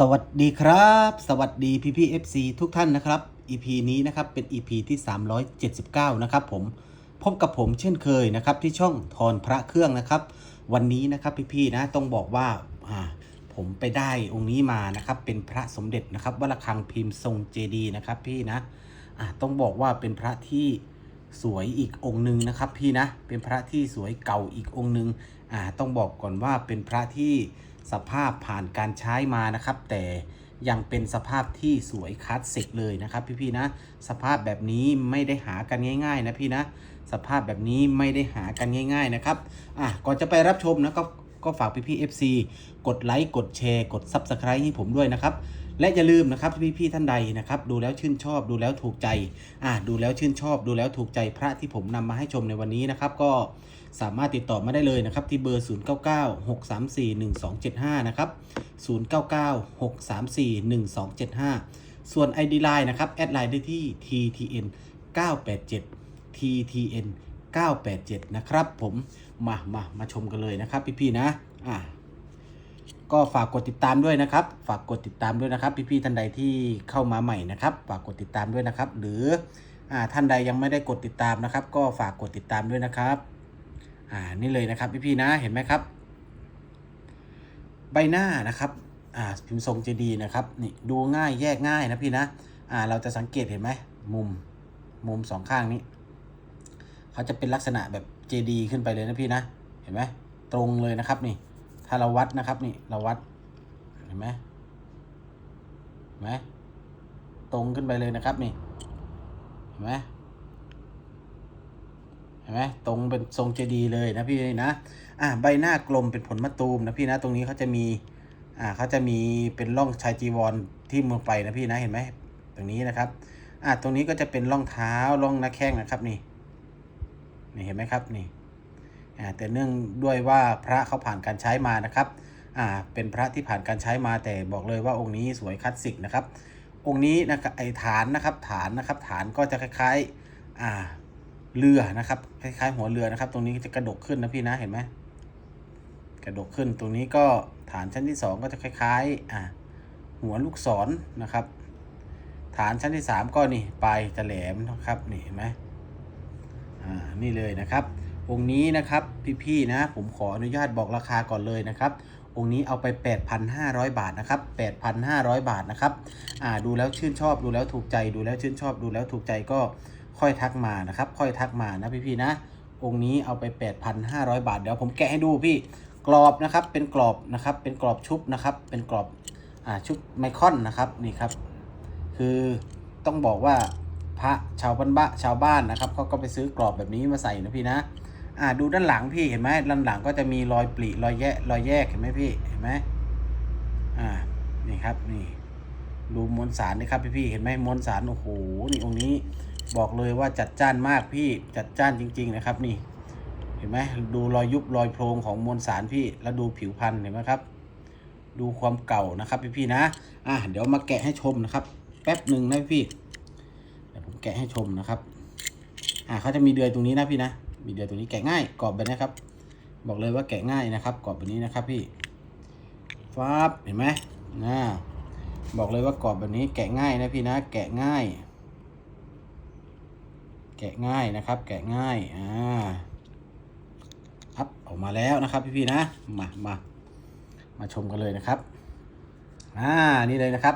สวัสดีครับ สวัสดีพี่พี่ FC ทุกท่านนะครับ EP นี้นะครับเป็น EP ที่ 379 นะครับผมพบกับผมเช่นเคยนะครับที่ช่องทอนพระเครื่องนะครับ วันนี้นะครับพี่พี่ๆนะต้องบอกว่าผมไปได้องค์นี้มานะครับเป็นพระสมเด็จนะครับวัดระฆังพิมพ์ทรงเจดีนะครับพี่นะต้องบอกว่าเป็นพระที่สวยอีกองค์หนึ่งนะครับพี่นะเป็นพระที่สวยเก่าอีกองค์หนึ่งต้องบอกก่อนว่าเป็นพระที่ สภาพผ่านการใช้มานะครับ แต่ยังเป็นสภาพที่สวยคลาสสิกเลยนะครับ พี่ๆนะ สภาพแบบนี้ไม่ได้หากันง่าย ๆ นะพี่นะ สภาพแบบนี้ไม่ได้หากันง่าย ๆ นะครับอะก่อนจะไปรับชมนะก็ก็ฝากพี่ๆ FC กดไลค์กดแชร์ กด Subscribe ให้ผมด้วยนะครับ และอย่าลืมนะครับพี่ๆท่านใดนะครับ ดูแล้วชื่นชอบดูแล้วถูกใจอะดูแล้วชื่นชอบดูแล้วถูกใจพระที่ผมนำมาให้ชมในวันนี้นะครับ ก็สามารถติดต่อมาได้เลยนะครับ ที่เบอร์ 0996341275 นะครับ 0996341275 ส่วน ID Line นะครับ แอดไลน์ได้ที่ TTN 987 TTN 987 นะครับผมมามามาชมกันเลยนะครับพี่ๆนะอะ ก็ฝากกดติดตามด้วยนะครับ ฝากกดติดตามด้วยนะครับ พี่ๆท่านใดที่เข้ามาใหม่นะครับ ฝากกดติดตามด้วยนะครับ หรืออ่าท่านใดยังไม่ได้กดติดตามนะครับ ก็ฝากกดติดตามด้วยนะครับอ่านี่เลยนะครับพี่ๆนะเห็นไหมครับ ใบหน้านะครับอ่าพิมพ์ทรงเจดีนะครับนี่ดูง่ายแยกง่ายนะพี่นะอ่าเราจะสังเกตเห็นไหมมุมมุมสองข้างนี้เขาจะเป็นลักษณะแบบเจดีขึ้นไปเลยนะพี่นะเห็นไหมตรงเลยนะครับนี่ ถ้าเราวัดนะครับนี่เราวัดเห็นไหมเห็นไหมตรงขึ้นไปเลยนะครับนี่เห็นไหมเห็นไหมตรงเป็นทรงเจดีเลยนะพี่นะอ่าใบหน้ากลมเป็นผลมะตูมนะพี่นะตรงนี้เขาจะมีอ่าเขาจะมีเป็นร่องชายจีวรที่มือไปนะพี่นะเห็นไหมตรงนี้นะครับอ่าตรงนี้ก็จะเป็นร่องเท้าร่องหน้าแข้งนะครับนี่นี่เห็นไหมครับนี่ แต่เนื่องด้วยว่าพระเขาผ่านการใช้มานะครับอ่าเป็นพระที่ผ่านการใช้มาแต่บอกเลยว่าองค์นี้สวยคลาสสิกนะครับ องค์นี้นะครับไอฐานนะครับฐานนะครับฐานก็จะคล้ายๆอ่าเรือนะครับคล้ายๆ หัวเรือนะครับ ตรงนี้จะกระดกขึ้นนะพี่นะเห็นไหมกระดกขึ้นตรงนี้ก็ฐานชั้นที่สองก็จะคล้ายๆอ่าหัวลูกศรนะครับ ฐานชั้นที่สามก็นี่ปลายจะแหลมนะครับนี่เห็นไหมอ่านี่เลยนะครับ องค์นี้นะครับพี่ๆนะผมขออนุญาตบอกราคาก่อนเลยนะครับ องค์นี้เอาไป 8,500 บาทนะครับ 8,500 บาทนะครับอ่าดูแล้วชื่นชอบดูแล้วถูกใจดูแล้วชื่นชอบดูแล้วถูกใจก็ค่อยทักมานะครับ ค่อยทักมานะพี่ๆนะ องค์นี้เอาไป 8,500 บาทเดี๋ยวผมแกะให้ดูพี่กรอบนะครับเป็นกรอบนะครับเป็นกรอบชุบนะครับ เป็นกรอบอ่าชุบไมคอนนะครับนี่ครับ คือต้องบอกว่าพระชาวบ้านบ้านชาวบ้านนะครับเขาก็ไปซื้อกรอบแบบนี้มาใส่นะพี่นะ อ่าดูด้านหลังพี่เห็นไหมด้านหลังก็จะมีรอยปริรอยแยะรอยแยกเห็นไหมพี่เห็นไหมอ่านี่ครับนี่ ดูมวลสารนี่ครับพี่พี่เห็นไหมมวลสารโอ้โหนี่องค์นี้บอกเลยว่าจัดจ้านมากพี่จัดจ้านจริง ๆ นะครับ นี่ เห็นไหมดูรอยยุบรอยโพรงของมวลสารพี่แล้วดูผิวพันธุ์เห็นไหมครับ ดูความเก่านะครับพี่พี่นะอะเดี๋ยวมาแกะให้ชมนะครับ แป๊บหนึ่งนะพี่เดี๋ยวผมแกะให้ชมนะครับ อ่าเขาจะมีเดือยตรงนี้นะพี่นะ มีเดือยตรงนี้แกะง่ายกรอบแบบนี้ครับ บอกเลยว่าแกะง่ายนะครับกรอบแบบนี้นะครับพี่ฟ้าบเห็นไหมนะบอกเลยว่ากรอบแบบนี้แกะง่ายนะพี่นะ แกะง่าย แกะง่ายนะครับ แกะง่ายอ่าพับออกมาแล้วนะครับพี่ๆนะมามามาชมกันเลยนะครับอ่านี่เลยนะครับ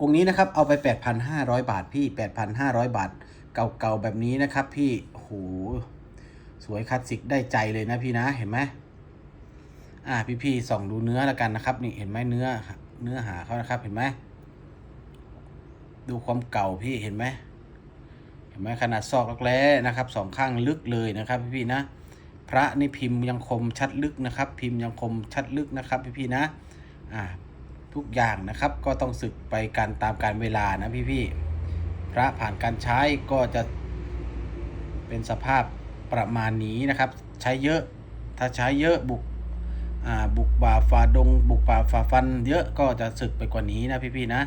องค์นี้นะครับเอาไป 8,500 บาทพี่ 8,500 บาท เก่าๆแบบนี้นะครับพี่โอ้โห สวยคลาสสิกได้ใจเลยนะพี่นะเห็นไหมอ่าพี่ๆส่องดูเนื้อแล้วกันนะครับ นี่เห็นไหมเนื้อ เนื้อหาเขานะครับ เห็นไหมดูความเก่าพี่เห็นไหมเห็นไหมขนาดซอกรักแร้นะครับสองข้างลึกเลยนะครับ พี่ๆนะพระนี่พิมพ์ยังคมชัดลึกนะครับ พิมพ์ยังคมชัดลึกนะครับ พี่ๆนะอ่าทุกอย่างนะครับ ก็ต้องศึกไปการตามการเวลานะพี่ๆพระผ่านการใช้ก็จะเป็นสภาพ ประมาณนี้นะครับ ใช้เยอะถ้าใช้เยอะบุกบุกป่าฝ่าดง บุกป่าฝ่าฟัน เยอะก็จะศึกไปกว่านี้นะพี่ๆนะ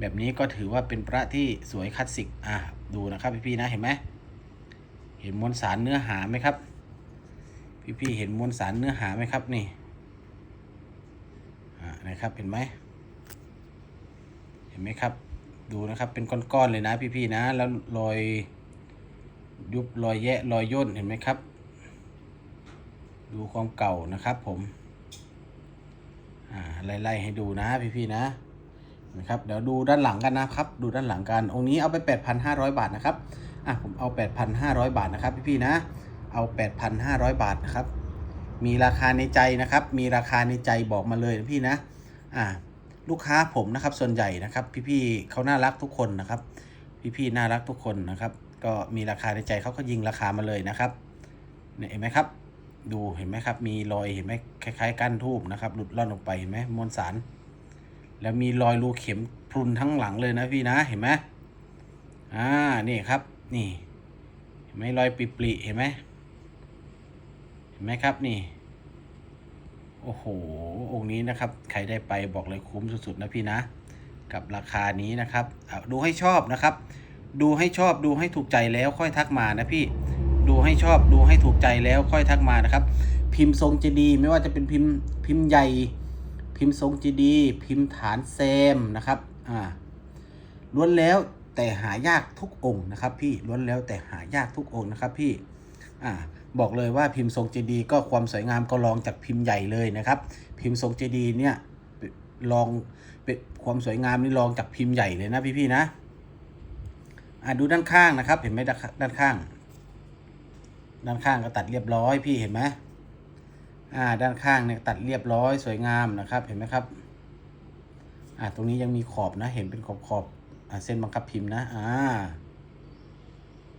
แบบนี้ก็ถือว่าเป็นพระที่สวยคลาสสิกอ่าดูนะครับพี่ๆนะเห็นไหมเห็นมวลสารเนื้อหาไหมครับ พี่ๆเห็นมวลสารเนื้อหาไหมครับนี่นะครับเห็นไหมเห็นไหมครับ ดูนะครับเป็นก้อนๆเลยนะพี่ๆนะ แล้วรอย ยุบรอยแยะรอยย่นเห็นไหมครับ ดูความเก่านะครับผมอ่าไล่ๆให้ดูนะพี่ๆนะนะครับเดี๋ยวดูด้านหลังกันนะครับ ดูด้านหลังกันองค์นี้เอาไป 8,500 บาทนะครับอะผมเอา 8,500 บาทนะครับพี่ๆนะเอา 8,500 บาทนะครับ มีราคาในใจนะครับ มีราคาในใจบอกมาเลยพี่นะ อ่า ลูกค้าผมนะครับ ส่วนใหญ่นะครับ พี่ๆเขาน่ารักทุกคนนะครับ พี่ๆน่ารักทุกคนนะครับ ก็มีราคาในใจเขาก็ยิงราคามาเลยนะครับเนี่ยเห็นไหมครับ ดูเห็นไหมครับ มีรอยเห็นไหมคล้าย ๆก้านทูบนะครับ หลุดล่อนออกไปเห็นไหมมวลสาร แล้วมีรอยรูเข็มพรุนทั้งหลังเลยนะพี่นะเห็นไหมอ่านี่ครับ นี่ เห็นไหมรอยปริๆเห็นไหมเห็นไหมครับนี่โอ้โห องค์นี้นะครับ ใครได้ไปบอกเลยคุ้มสุดๆนะพี่นะ กับราคานี้นะครับ ดูให้ชอบนะครับ ดูให้ชอบดูให้ถูกใจแล้วค่อยทักมานะพี่ ดูให้ชอบดูให้ถูกใจแล้วค่อยทักมานะครับ พิมพ์ทรงเจดีย์ไม่ว่าจะเป็นพิมพ์พิมพ์ใหญ่ พิมพ์ทรงเจดีย์พิมพ์ฐานแซมนะครับ อ่า ล้วนแล้วแต่หายากทุกองค์นะครับ พี่ ล้วนแล้วแต่หายากทุกองค์นะครับพี่ อ่าบอกเลยว่าพิมพ์ทรงเจดีย์ก็ความสวยงามก็ลองจากพิมพ์ใหญ่เลยนะครับ พิมพ์ทรงเจดีย์เนี่ย ลองเป็นความสวยงามนี่ลองจากพิมพ์ใหญ่เลยนะพี่ๆนะอ่าดูด้านข้างนะครับ เห็นไหมด้านข้าง ด้านข้างก็ตัดเรียบร้อยพี่เห็นไหมอ่า ด้านข้างเนี่ยตัดเรียบร้อยสวยงามนะครับ เห็นไหมครับ อ่าตรงนี้ยังมีขอบนะ เห็นเป็นขอบขอบอ่าเส้นบังคับพิมพ์นะอ่า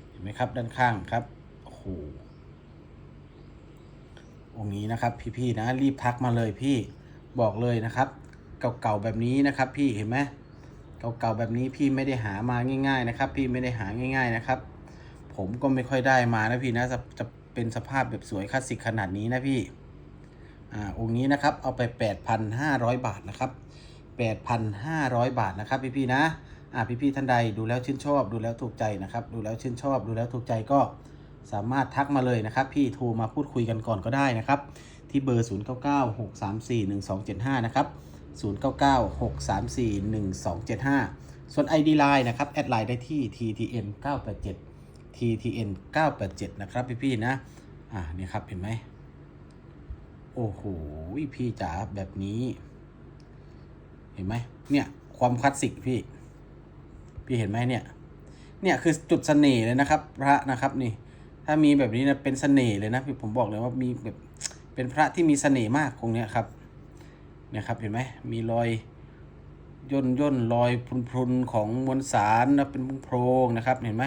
เห็นไหมครับ ด้านข้างครับโอ้โหองนี้นะครับ พี่ๆนะ รีบทักมาเลยพี่บอกเลยนะครับ เก่าๆแบบนี้นะครับ พี่เห็นไหมเก่าๆแบบนี้พี่ไม่ได้หามาง่าย ๆ นะครับ พี่ไม่ได้หาง่าย ๆนะครับ ผมก็ไม่ค่อยได้มานะพี่นะจะจะเป็นสภาพแบบสวยคลาสสิกขนาดนี้นะพี่อ่าองค์นี้นะครับเอาไป 8,500 บาทนะครับ 8,500 บาทนะครับ พี่พี่ๆนะอ่าพี่พี่ๆท่านใดดูแล้วชื่นชอบ ดูแล้วถูกใจนะครับ ดูแล้วชื่นชอบ ดูแล้วถูกใจก็สามารถทักมาเลยนะครับ พี่โทรมาพูดคุยกันก่อนก็ได้นะครับ ที่เบอร์ 0996341275 นะครับ 0996341275 ส่วน ID Line นะครับ แอดไลน์ได้ที่ TTN 987 TTN 987นะครับพี่พี่ๆนะ อ่านี่ครับเห็นไหม โอ้โห พี่จ๋าแบบนี้ เห็นไหม เนี่ย ความคลาสสิกพี่ พี่เห็นไหมเนี่ย เนี่ยคือจุดเสน่ห์เลยนะครับ พระนะครับนี่ ถ้ามีแบบนี้นะเป็นเสน่ห์เลยนะพี่ผมบอกเลยว่ามีแบบเป็นพระที่มีเสน่ห์มากตรงเนี้ยครับ นี่ยครับเห็นไหมมีรอยย่นย่นรอยพรุนพรุนของมวลสารนะเป็นโพรงนะครับเห็นไหม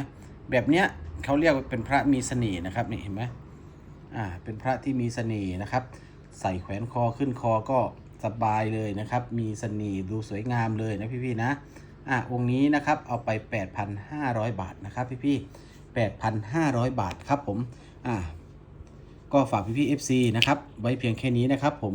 แบบเนี้ยเขาเรียกว่าเป็นพระมีเสน่ห์นะครับนี่เห็นไหมอ่าเป็นพระที่มีเสน่ห์นะครับ ใส่แขวนคอขึ้นคอก็สบายเลยนะครับ มีเสน่ห์ดูสวยงามเลยนะพี่ๆนะอะองค์นี้นะครับเอาไป 8,500 บาทนะครับพี่ๆ8,500 บาทครับผมอะก็ฝากพี่ๆ FC นะครับไว้เพียงแค่นี้นะครับผม